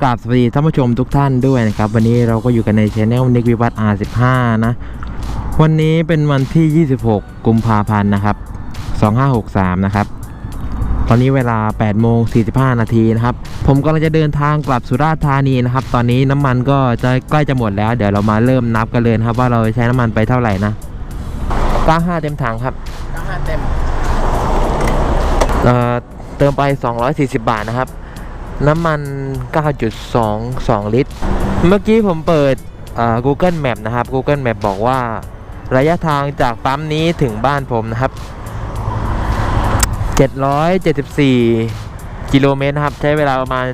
กราบสวัสดีท่านผู้ชมทุกท่านด้วยนะครับ วันนี้เราก็อยู่กันในช anel นิกวิวัฒน์ R15 นะ วันนี้เป็นวันที่ 26 กุมภาพันธ์นะครับ 2563 นะครับ ตอนนี้เวลา8โมง45 นาทีนะครับ ผมกำลังจะเดินทางกลับสุราษฎร์ธานีนะครับ ตอนนี้น้ำมันก็จะใกล้จะหมดแล้ว เดี๋ยวเรามาเริ่มนับกันเลยนะครับ ว่าเราใช้น้ำมันไปเท่าไหร่นะ95เต็มถังครับทั้งห้าเต็มเอ่อเติมไป 240 บาทนะครับ น้ำมัน 9.22 ลิตร เมื่อกี้ผมเปิด Google Map นะครับ Google Map บอกว่า ระยะทางจากปั๊มนี้ถึงบ้านผมนะครับ 774 กิโลเมตรนะครับ ใช้เวลาประมาณ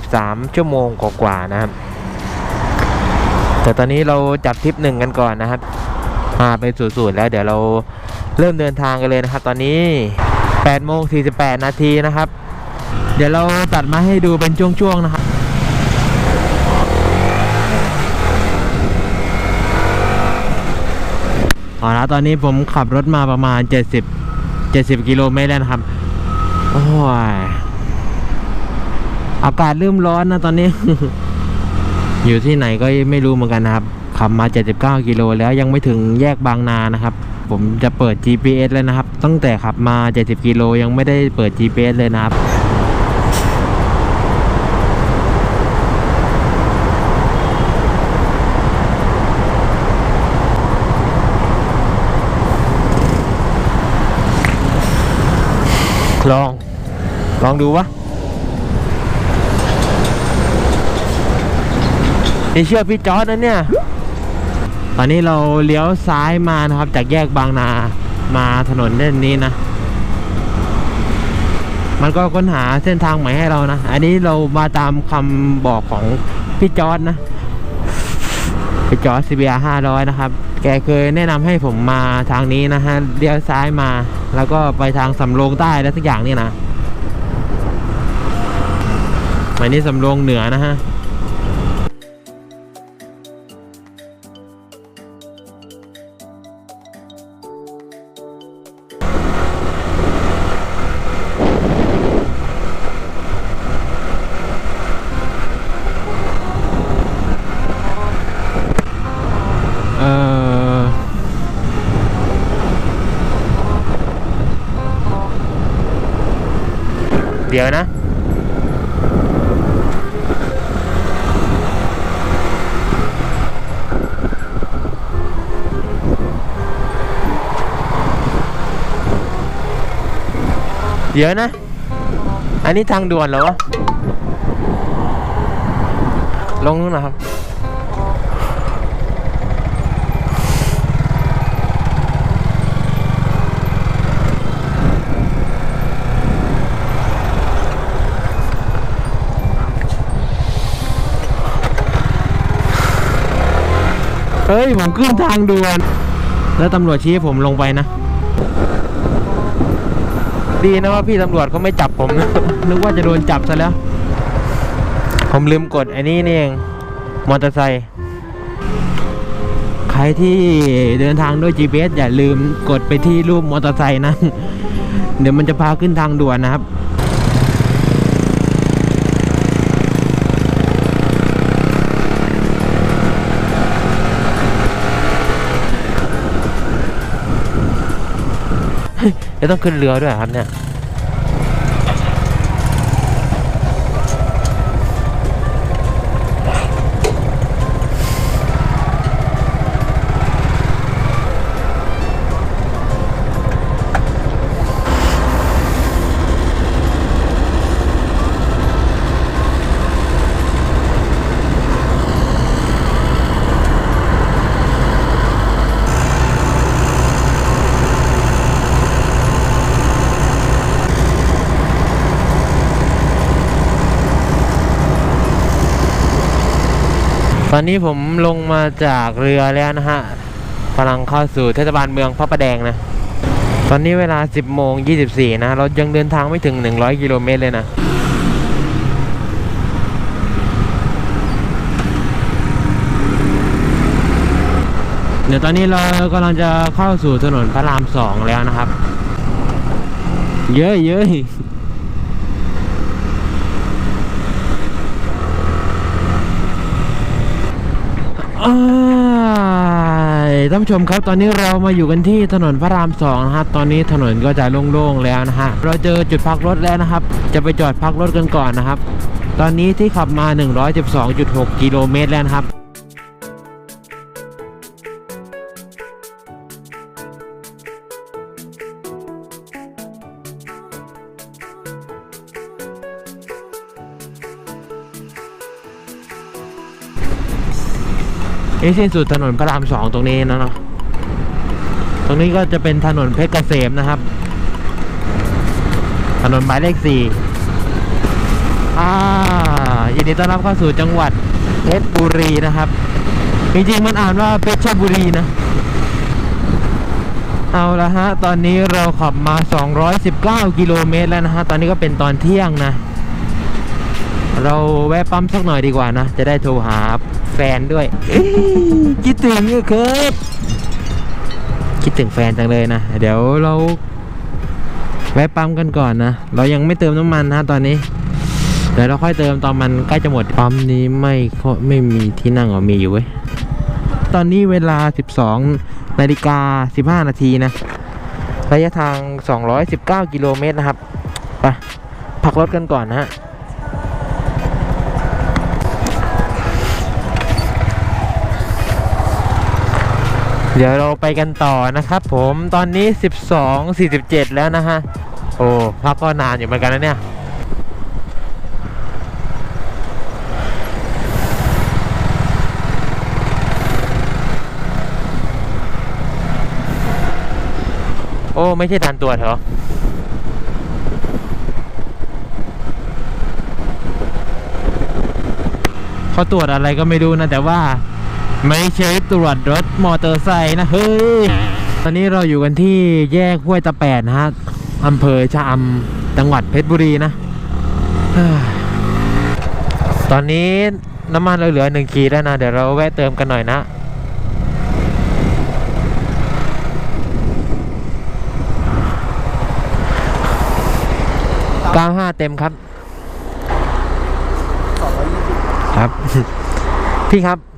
13 ชั่วโมงกว่าๆนะครับ แต่ตอนนี้เราจับทริปหนึ่งกันก่อนนะครับอ่าเป็นสูตรๆแล้วเดี๋ยวเราเริ่มเดินทางกันเลยนะครับ ตอนนี้8โมง48 นาทีนะครับ ดี๋ยวเราตัดมาให้ดูเป็นช่วงๆนะครับเอาละตอนนี้ผมขับรถมาประมาณ 70 70 กิโลเมตรแล้วนะครับ โอ้ย อากาศเริ่มร้อนนะตอนนี้ อยู่ที่ไหนก็ไม่รู้เหมือนกันนะครับ ขับมา 79 กิโลแล้วยังไม่ถึงแยกบางนานะครับ ผมจะเปิด GPS แล้วนะครับ ตั้งแต่ขับมา 70 กิโลยังไม่ได้เปิด GPS เลยนะครับ ลอง ลองดูวะนี่เชื่อพี่จอร์ดนะเนี่ย ตอนนี้เราเลี้ยวซ้ายมานะครับ จากแยกบางนามาถนนเส้นนี้นะ มันก็ค้นหาเส้นทางใหม่ให้เรานะ อันนี้เรามาตามคำบอกของพี่จอร์ดนะ พี่จอร์ด CBR 500นะครับ แกเคยแนะนำให้ผมมาทางนี้นะฮะเลี้ยวซ้ายมา แล้วก็ไปทางสำโรงใต้แล้วสักอย่างนี่นะหมายนี้สำโรงเหนือนะฮะ เดี๋ยนะเดี๋ยวนะ อันนี้ทางด่วนเหรอวะ ลงนู้นนะครับ เฮ้ย ผมขึ้นทางด่วน แล้วตำรวจชี้ให้ผมลงไปนะ ดีนะว่าพี่ตำรวจเขาไม่จับผมนึกว่าจะโดนจับซะแล้ว ผมลืมกดไอ้นี่นี่เอง มอเตอร์ไซค์ใครที่เดินทางด้วย GPS อย่าลืมกดไปที่รูปมอเตอร์ไซค์นะ เดี๋ยวมันจะพาขึ้นทางด่วนนะครับ แล้วต้องขึ้นเรือด้วยครับเนี่ย ตอนนี้ผมลงมาจากเรือแล้วนะฮะกำลังเข้าสู่เทศบาลเมืองพระประแดงนะ ตอนนี้เวลา 10 โมง 24 นะเรายังเดินทางไม่ถึง 100 กิโลเมตรเลยนะ เดี๋ยวตอนนี้เรากำลังจะเข้าสู่ถนนพระรามสองแล้วนะครับ เยอะเยอะ อ้าย ท่านผู้ชมครับตอนนี้เรามาอยู่กันที่ถนนพระรามสองนะครับตอนนี้ถนนก็จะโล่งๆแล้วนะฮะเราเจอจุดพักรถแล้วนะครับ จะไปจอดพักรถกันก่อนนะครับ ตอนนี้ที่ขับมา 112.6 กิโลเมตรแล้วนะครับ นี่สิ้นสุดถนนพระรามสองตรงนี้นะเนาะตรงนี้ก็จะเป็นถนนเพชรเกษมนะครับ ถนนหมายเลขสี่อ่ายินดีต้อนรับเข้าสู่จังหวัดเพชรบุรีนะครับ จริงๆมันอ่านว่าเพชรบุรีนะ เอาละฮะ ตอนนี้เราขับมา 219 กิโลเมตรแล้วนะฮะ ตอนนี้ก็เป็นตอนเที่ยงนะ เราแวะปั๊มสักหน่อยดีกว่านะ จะได้โทรหา นด้วยเอ้ยคิดถึงอะครับคิดถึงแฟนจังเลยนะ เดี๋ยวเราแวะปั๊มกันก่อนนะ เรายังไม่เติมน้ำมันนะตอนนี้ เดี๋ยวเราค่อยเติมตอนมันใกล้จะหมดปั๊มนี้ไม่ค่อยไม่มีที่นั่งอ๋อมีอยู่เว้ย ตอนนี้เวลา 12นาฬิกา15 นาทีนะ ระยะทาง 219 กิโลเมตรนะครับ ไป พักรถกันก่อนนะฮะ เดี๋ยวเราไปกันต่อนะครับผมตอนนี้ 12 47 แล้วนะฮะ โอ้พักก็นานอยู่เหมือนกันนะเนี่ยโอ้ ไม่ใช่ทันตัวจเหรอเขาตรวจอะไรก็ไม่รู้นะ แต่ว่า ไม่ใช่ตรวจรถมอเตอร์ไซค์นะเฮ้ย ตอนนี้เราอยู่กันที่แยกห้วยตะแปดนะฮะอำเภอชะอำจังหวัดเพชรบุรีนะ ตอนนี้น้ำมันเราเหลือหนึ่งขีดแล้วนะ เดี๋ยวเราแวะเติมกันหน่อยนะ95เต็มครับ ครับ พี่ครับ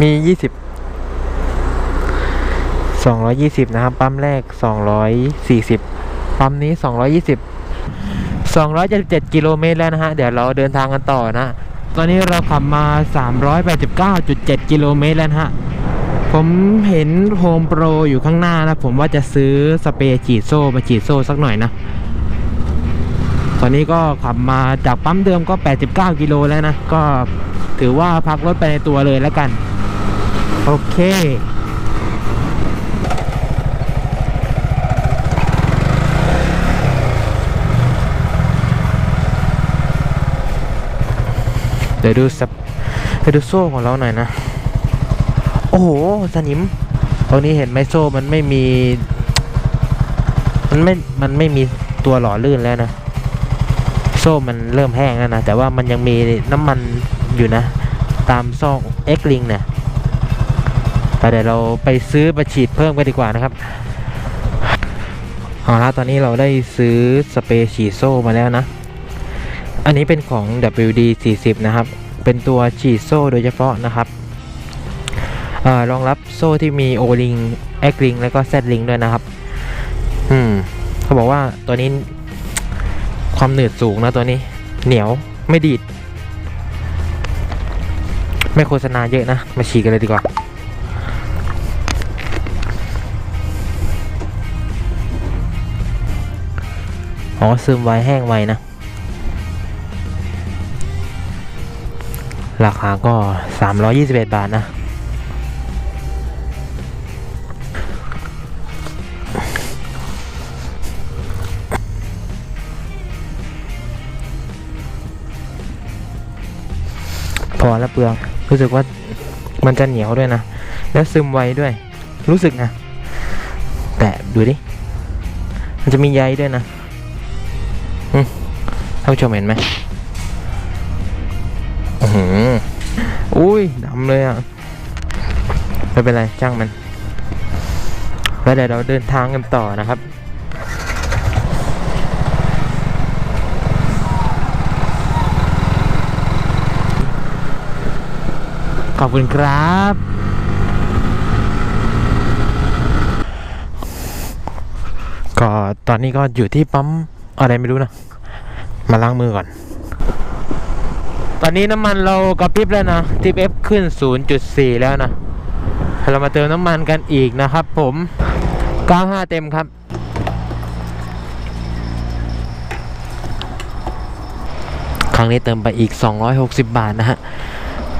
มียี่สิบสองร้อยยี่สิบนะครับ ปั๊มแรกสองร้อยสี่สิบปั๊มนี้สองร้อยี่สิบสองร้อยเจ็ดสิบเจ็ดกิโลเมตรแล้วนะฮะ เดี๋ยวเราเดินทางกันต่อนะ ตอนนี้เราขับมาสามร้อยแปดสิบเก้าจุดเจ็ดกิโลเมตรแล้วนะฮะ ผมเห็นโฮมโปรอยู่ข้างหน้านะ ผมว่าจะซื้อสเปรย์ฉีดโซ่มาฉีดโซ่สักหน่อยนะตอนนี้ก็ขับมาจากปั๊มเดิมก็ 89 กิโลแล้วนะ ก็ถือว่าพักรถไปในตัวเลยแล้วกัน โอเค เดี๋ยวดูสับเดี๋ยวดูโซ่ของเราหน่อยนะ โอ้โห สนิม ตรงนี้เห็นไหมโซ่มันไม่มี มันไม่ มันไม่มีตัวหล่อลื่นแล้วนะ โซ่มันเริ่มแห้งแล้วนะ แต่ว่ามันยังมีน้ำมันอยู่นะ ตามซอกเอ็กลิงเนี่ย เดี๋ยวเราไปซื้อมาฉีดเพิ่มกันดีกว่านะครับเอาละตอนนี้เราได้ซื้อสเปรย์ฉีดโซ่มาแล้วนะ อันนี้เป็นของ WD 40นะครับ เป็นตัวฉีดโซ่โดยเฉพาะนะครับอรองรับโซ่ที่มีโอลิงเอ็กลิงแล้วก็แซดลิงด้วยนะครับ อืม เขาบอกว่าตัวนี้ความหนืดสูงนะตัวนี้ เหนียวไม่ดีด ไม่โฆษณาเยอะนะ มาฉีดกันเลยดีกว่า อ๋อซึมไวแห้งไวนะ ราคาก็ 321 บาทนะ พอแล้วเปลือง รู้สึกว่ามันจะเหนียวด้วยนะ แล้วซึมไวด้วย รู้สึกนะ แต่ดูดิ มันจะมีใยด้วยนะ ท่านผู้ชมเห็นไหมอืออุ้ยดำเลยอะ ไม่เป็นไรจ้างมัน แล้วเดี๋ยวเราเดินทางกันต่อนะครับก็อบคุณครับ ก็ตอนนี้ก็อยู่ที่ปั๊ม อะไรไม่รู้นะ มาล้างมือก่อน ตอนนี้น้ำมันเรากระพริบแล้วนะทิปเอฟขึ้น 0.4 แล้วนะ เรามาเติมน้ำมันกันอีกนะครับผม 95 เต็มครับ ครั้งนี้เติมไปอีก 260 บาทนะฮะ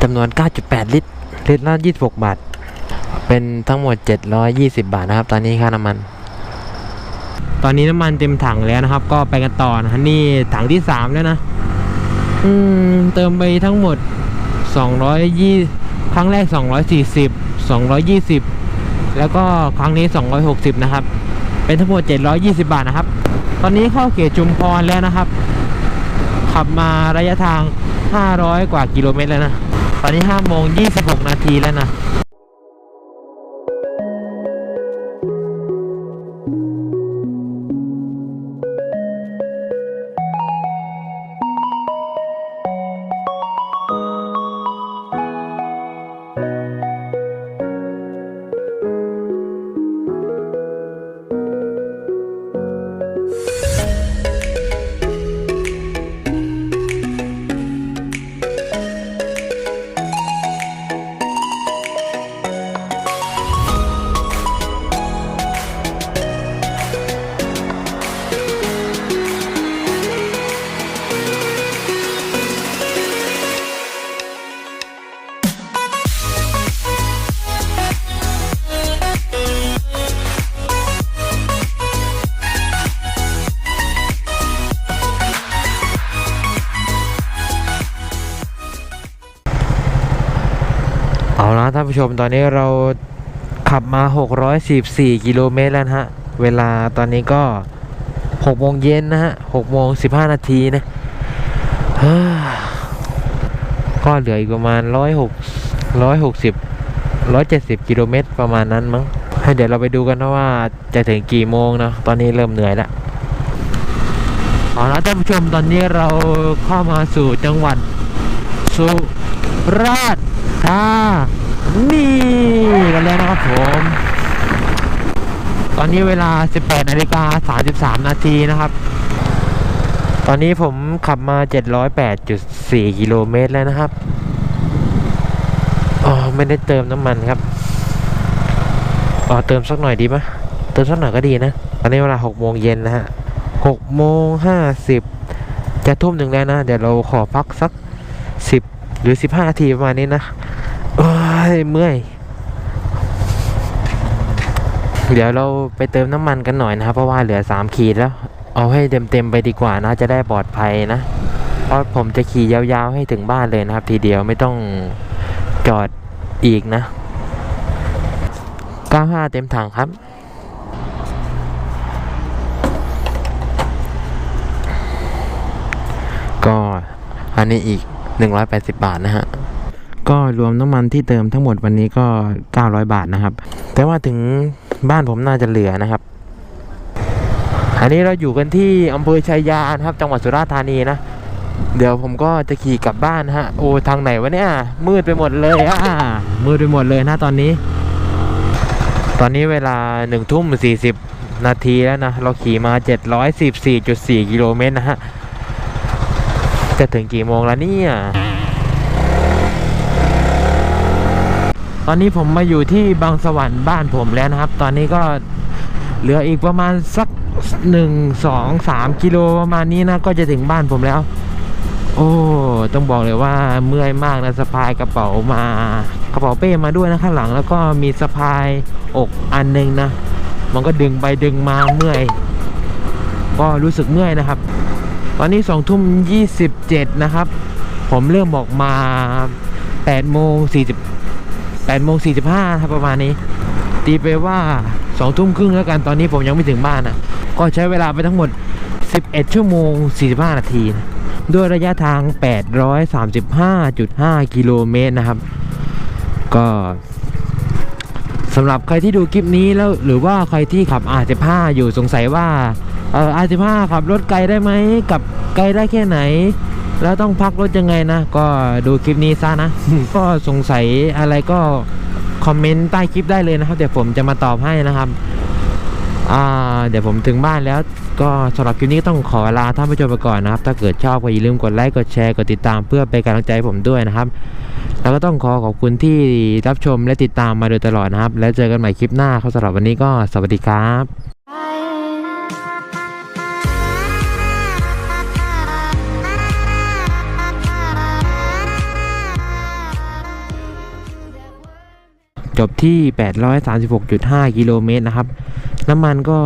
จำนวน 9.8 ลิตร ลิตรละ26 บาท เป็นทั้งหมด 720 บาทนะครับ ตอนนี้ค่าน้ำมัน ตอนนี้น้ำมันเต็มถังแล้วนะครับ ก็ไปกันต่อนะนี่ถังที่3แล้วนะ อืม เติมไปทั้งหมด220ครั้งแรก240 220แล้วก็ครั้งนี้260นะครับ เป็นทั้งหมด720บาทนะครับ ตอนนี้เข้าเขตชุมพรแล้วนะครับ ขับมาระยะทาง500กว่ากิโลเมตรแล้วนะ ตอนนี้5โมง26นาทีแล้วนะาละท่านผู้ชมตอนนี้เราขับมา 614 กิโลเมตรแล้วฮะ เวลาตอนนี้ก็6โมงเย็นนะฮะ6โมง15 นาทีนะก็เหลืออีกประมาณ 106 160 170 กิโลเมตรประมาณนั้นมั้งให้เดี๋ยวเราไปดูกันนะว่าจะถึงกี่โมงนะตอนนี้เริ่มเหนื่อยแล้วเอาละท่านผู้ชมตอนนี้เราเข้ามาสู่จังหวัดสุราษฎร์ธานี นี่กันแล้วนะครับผม ตอนนี้เวลา 18นาฬิกา33 นาทีนะครับ ตอนนี้ผมขับมา 708.4 กิโลเมตรแล้วนะครับอ๋อไม่ได้เติมน้ำมันครับอ๋อเติมสักหน่อยดีไหมเติมสักหน่อยก็ดีนะ ตอนนี้เวลา6โมงเย็นนะฮะ6โมง50 จะทุ่มหนึ่งแล้วนะ เดี๋ยวเราขอพักสัก 10 หรือ 15นาทีประมาณนี้นะ ยเมื่อย เดี๋ยวเราไปเติมน้ำมันกันหน่อยนะครับ เพราะว่าเหลือ 3 ขีดแล้ว เอาให้เต็มๆไปดีกว่านะ จะได้ปลอดภัยนะ เพราะผมจะขี่ยาวๆให้ถึงบ้านเลยนะครับ ทีเดียวไม่ต้องจอดอีกนะ 95 เต็มถังครับก็อันนี้อีก 180 บาทนะฮะ ก็รวมน้ำมันที่เติมทั้งหมดวันนี้ก็ 900 บาทนะครับ แต่ว่าถึงบ้านผมน่าจะเหลือนะครับ อันนี้เราอยู่กันที่อำเภอชัยยานะครับ จังหวัดสุราษฎร์ธานีนะ เดี๋ยวผมก็จะขี่กลับบ้านนะฮะ โอ้ทางไหนวะเนี่ย มืดไปหมดเลยอะมืดไปหมดเลยนะตอนนี้ ตอนนี้เวลาหนึ่งทุ่มสี่สิบนาทีแล้วนะ เราขี่มา 714.4 กิโลเมตรนะฮะ จะถึงกี่โมงแล้วเนี่ย ตอนนี้ผมมาอยู่ที่บางสวรรค์บ้านผมแล้วนะครับ ตอนนี้ก็เหลืออีกประมาณสักหนึ่งสองสามกิโลประมาณนี้นะก็จะถึงบ้านผมแล้ว โอ้ต้องบอกเลยว่าเมื่อยมากนะสะพายกระเป๋ามากระเป๋าเป้มาด้วยนะข้างหลัง แล้วก็มีสะพายอกอันหนึงนะมันก็ดึงไปดึงมาเมื่อย ก็รู้สึกเมื่อยนะครับ ตอนนี้สองทุ่มยี่สิบเจ็ดนะครับ ผมเริ่มออกมาแปดโมงสี่สิบ แปดโมงสี่สิบห้าครับประมาณนี้ ตีไปว่าสองทุ่มครึ่งแล้วกันตอนนี้ผมยังไม่ถึงบ้านนะก็ใช้เวลาไปทั้งหมด 11 ชั่วโมง 45 นาทีนะด้วยระยะทาง 835.5 กิโลเมตรนะครับ ก็สำหรับใครที่ดูคลิปนี้แล้วหรือว่าใครที่ขับ R15 อยู่สงสัยว่าเออ R15 ขับรถไกลได้ไหมกับไกลได้แค่ไหน แล้วต้องพักรถยังไงนะ ก็ดูคลิปนี้ซะนะ ก็สงสัยอะไรก็คอมเมนต์ใต้คลิปได้เลยนะครับ เดี๋ยวผมจะมาตอบให้นะครับอ่าเดี๋ยวผมถึงบ้านแล้วก็สำหรับคลิปนี้ต้องขอลาท่านผู้ชมไปก่อนนะครับ ถ้าเกิดชอบก็อย่าลืมกดไลค์กดแชร์กดติดตามเพื่อเป็นกำลังใจให้ผมด้วยนะครับ แล้วก็ต้องขอขอบคุณที่รับชมและติดตามมาโดยตลอดนะครับ แล้วเจอกันใหม่คลิปหน้าครับสำหรับวันนี้ก็สวัสดีครับ จบที่ 836.5 กิโลเมตรนะครับ น้ำมันก็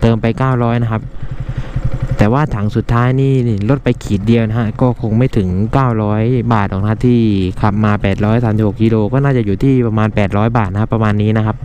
เติมไป 900 นะครับ แต่ว่าถังสุดท้ายนี่ลดไปขีดเดียวนะฮะ ก็คงไม่ถึง 900 บาทหรอกนะที่ขับมา 836 กิโลก็น่าจะอยู่ที่ประมาณ 800 บาทนะครับประมาณนี้นะครับ